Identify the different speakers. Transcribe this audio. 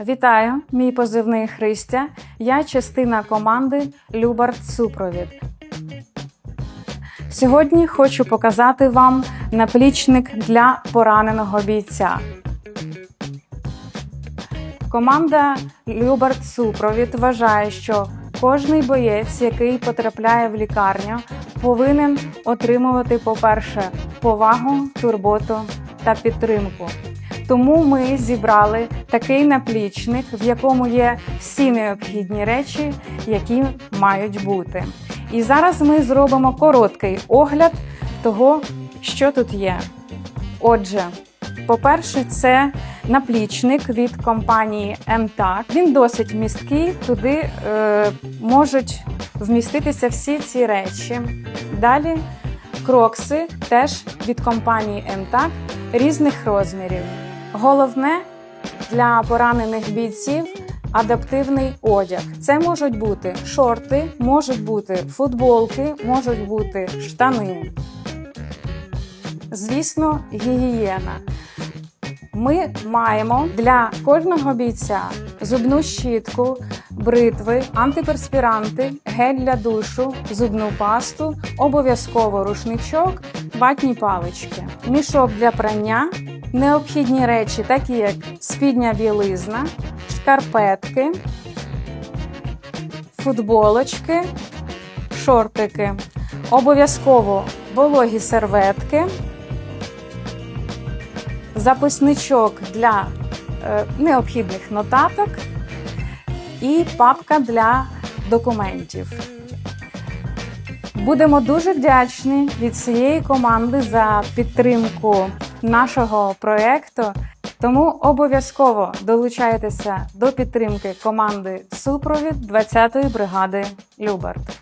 Speaker 1: Вітаю, мій позивний Христя. Я частина команди Любард Супровід. Сьогодні хочу показати вам наплічник для пораненого бійця. Команда Любард Супровід вважає, що кожний боєць, який потрапляє в лікарню, повинен отримувати, по-перше, повагу, турботу та підтримку. Тому ми зібрали такий наплічник, в якому є всі необхідні речі, які мають бути. І зараз ми зробимо короткий огляд того, що тут є. Отже, по-перше, це наплічник від компанії МТАК. Він досить місткий, туди е, можуть вміститися всі ці речі. Далі крокси теж від компанії МТАК різних розмірів. Головне для поранених бійців адаптивний одяг. Це можуть бути шорти, можуть бути футболки, можуть бути штани. Звісно, гігієна. Ми маємо для кожного бійця зубну щітку, бритви, антиперспіранти, гель для душу, зубну пасту, обов'язково рушничок, ватні палички, мішок для прання, необхідні речі, такі як спідня білизна, шкарпетки, футболочки, шортики, обов'язково вологі серветки записничок для е, необхідних нотаток і папка для документів. Будемо дуже вдячні від всієї команди за підтримку нашого проєкту. Тому обов'язково долучайтеся до підтримки команди Супровід 20-ї бригади Любард.